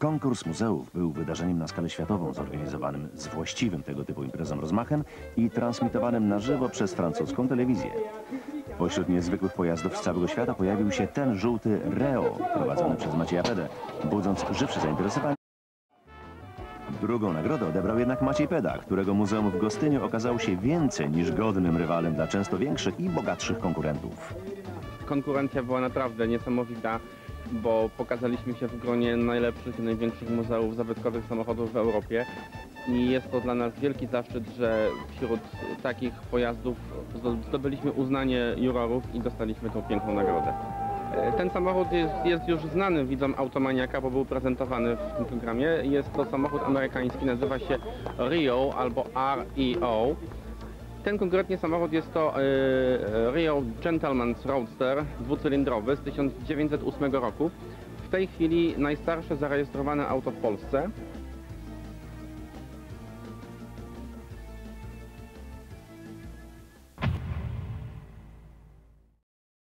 Konkurs muzeów był wydarzeniem na skalę światową, zorganizowanym z właściwym tego typu imprezom rozmachem i transmitowanym na żywo przez francuską telewizję. Pośród niezwykłych pojazdów z całego świata pojawił się ten żółty Reo, prowadzony przez Macieja Pedę, budząc żywsze zainteresowanie. Drugą nagrodę odebrał jednak Maciej Peda, którego muzeum w Gostyniu okazało się więcej niż godnym rywalem dla często większych i bogatszych konkurentów. Konkurencja była naprawdę niesamowita, bo pokazaliśmy się w gronie najlepszych i największych muzeów zabytkowych samochodów w Europie. I jest to dla nas wielki zaszczyt, że wśród takich pojazdów zdo- zdobyliśmy uznanie jurorów i dostaliśmy tą piękną nagrodę. E, Ten samochód jest, jest już znany widzom automaniaka, bo był prezentowany w tym programie. Jest to samochód amerykański, nazywa się Rio albo REO. Ten konkretnie samochód jest to y, Rio Gentleman's Roadster dwucylindrowy z 1908 roku. W tej chwili najstarsze zarejestrowane auto w Polsce.